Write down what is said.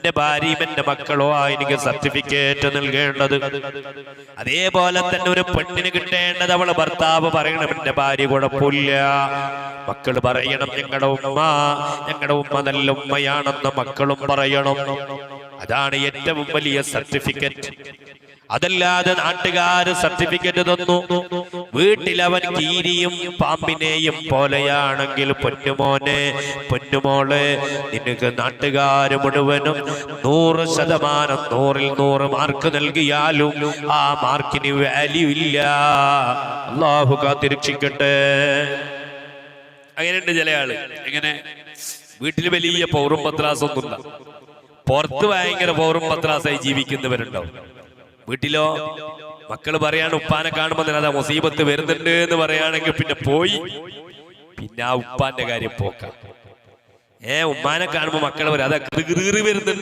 എന്റെ ഭാര്യയും എന്റെ മക്കളോ എനിക്ക് സർട്ടിഫിക്കറ്റ് നൽകേണ്ടത്. അതേപോലെ തന്നെ ഒരു പെണ്ണിന് കിട്ടേണ്ടത് അവൾ ഭർത്താവ് പറയണം എന്റെ ഭാര്യ കുഴപ്പമില്ല. മക്കൾ പറയണം ഞങ്ങളുടെ ഉമ്മ ഞങ്ങളുടെ ഉമ്മ നല്ല ഉമ്മയാണെന്ന് മക്കളും പറയണം. അതാണ് ഏറ്റവും വലിയ സർട്ടിഫിക്കറ്റ്. അതല്ലാതെ നാട്ടുകാര് സർട്ടിഫിക്കറ്റ് തന്നു. വീട്ടിൽ അവൻ കീരിയും പാമ്പിനെയും പോലെയാണെങ്കിൽ പൊന്നുമോനെ പൊന്നുമോളെ നിനക്ക് നാട്ടുകാര് മുഴുവനും നൂറ് ശതമാനം നൂറിൽ നൂറ് മാർക്ക് നൽകിയാലും ആ മാർക്കിന് വാല്യൂ ഇല്ല. അള്ളാഹു കാത്തിരക്ഷിക്കട്ടെ. അങ്ങനെയുണ്ട് ചില ആൾ. എങ്ങനെ? വീട്ടിൽ വലിയ പൗറും പത്രാസൊന്നുമില്ല പുറത്ത് ഭയങ്കര പോറും പത്രാസായി ജീവിക്കുന്നവരുണ്ടാവും. വീട്ടിലോ മക്കൾ പറയാണ് ഉപ്പാനെ കാണുമ്പോൾ തന്നെ അതാ മുസീബത്ത് വരുന്നുണ്ട് എന്ന് പറയുകയാണെങ്കിൽ പിന്നെ പോയി. പിന്നെ ആ ഉപ്പാന്റെ കാര്യം പോക്കാം. ഏ ഉമ്മാനെ കാണുമ്പോ മക്കൾ പറയാം അതാ കൃകൃ വരുന്നുണ്ട്.